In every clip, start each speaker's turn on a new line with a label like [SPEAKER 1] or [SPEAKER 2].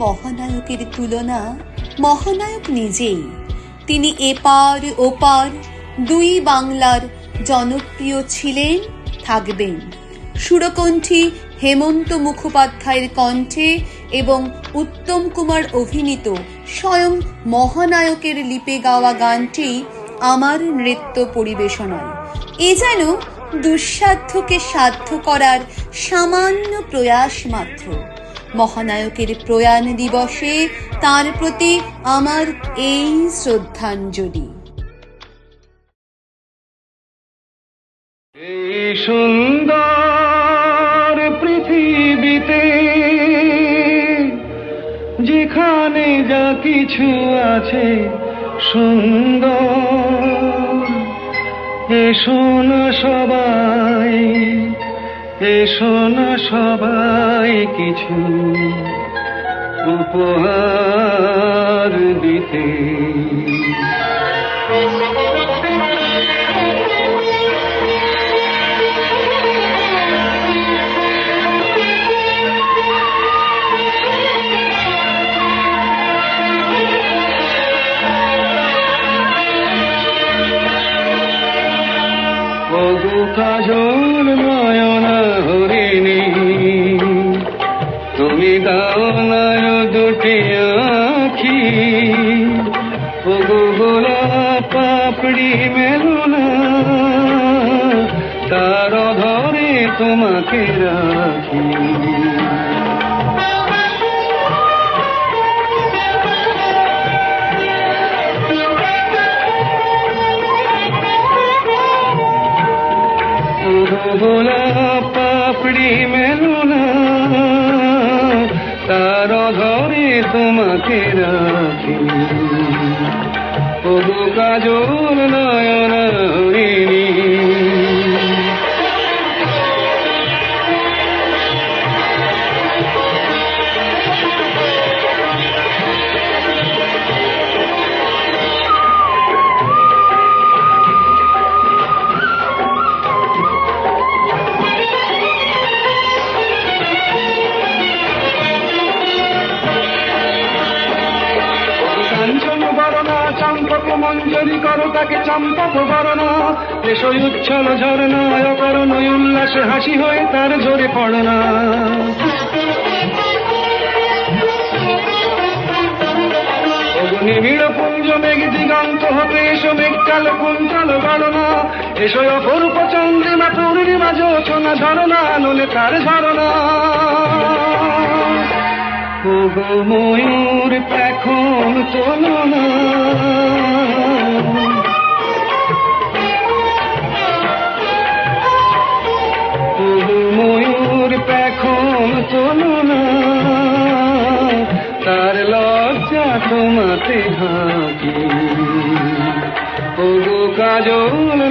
[SPEAKER 1] মহানায়কের তুলনা মহানায়ক নিজেই। তিনি এপার ওপার দুই বাংলার জনপ্রিয় ছিলেন, থাকবেন। সুরকণ্ঠী হেমন্ত মুখোপাধ্যায়ের কণ্ঠে এবং উত্তম কুমার অভিনীত স্বয়ং মহানায়কের লিপে গাওয়া গানটি আমার নৃত্য পরিবেশনায়। এ যেন দুঃসাধ্যকে সাধ্য করার সামান্য প্রয়াস মাত্র। মহানায়কের প্রয়াণ দিবসে তার প্রতি আমার এই শ্রদ্ধাঞ্জলি।
[SPEAKER 2] সুন্দর পৃথিবীতে যেখানে যা কিছু আছে সুন্দর, এ না সবাই। এসো না সবাই কিছু উপহার দিতে। গোলাপ পাপড়ি মেলুনা তার ধরে তোমাকে রাখি পাপড়ি তার তোমাকে রাখি ওগো কাজল নয়ন চম্পক মঞ্জরি করো তাকে চম্পক বরণা এসই উচ্ছল ঝরনা অকরণ উল্লাসে হাসি হয়ে তার ঝরে পড়না। নিবিড় পুঞ্জ মেঘ দিগন্ত হবে, এসো মেঘ কাল কুঞ্চল গণনা এসো অপরূপ চন্দ্রিমা পূর্ণিমা যোচনা ঝরনা নলে তার ঝরনা ওগো ময়ূর এখন ওগো ময়ূর এখন তোলনা তার লজ্জা তোমাতে হাকি। ওগো কাজল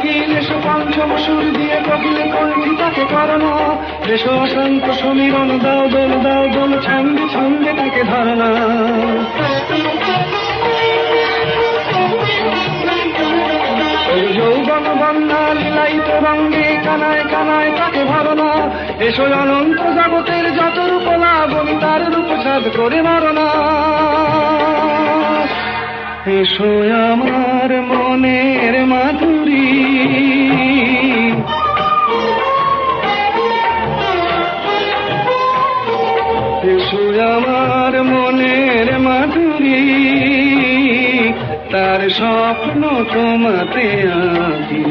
[SPEAKER 2] কোকিল, এসো পঞ্চম সুর দিয়ে কোকিলে কণ্ঠি তাকে করনা এসো অশান্ত সমীরণ, দাও দোল দাও দোল, ছন্দে ছন্দে তাকে ধরনা যৌবন বন্যা লীলায়িত রঙ্গে কানায় কানায় তাকে ভরনা এসো অনন্ত জগতের যত রূপ লাবণী, তার রূপ সাদ করে মারনা এসো আমার এসো আমার মনের মাধুরী, তার স্বপ্ন তোমাতে আঁকি।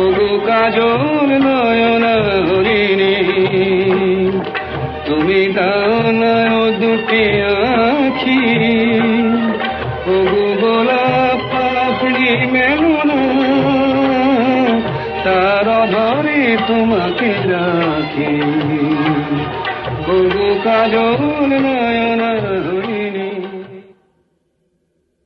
[SPEAKER 2] ওগো কাজল নয়ন হরিণী, তুমি দাও দুটি আখি। ওগো গোলাপ পাপড়ি মেলুনা, তার ধরে তোমাকে রাখি। কবি কাজল নয়ন ধরিনী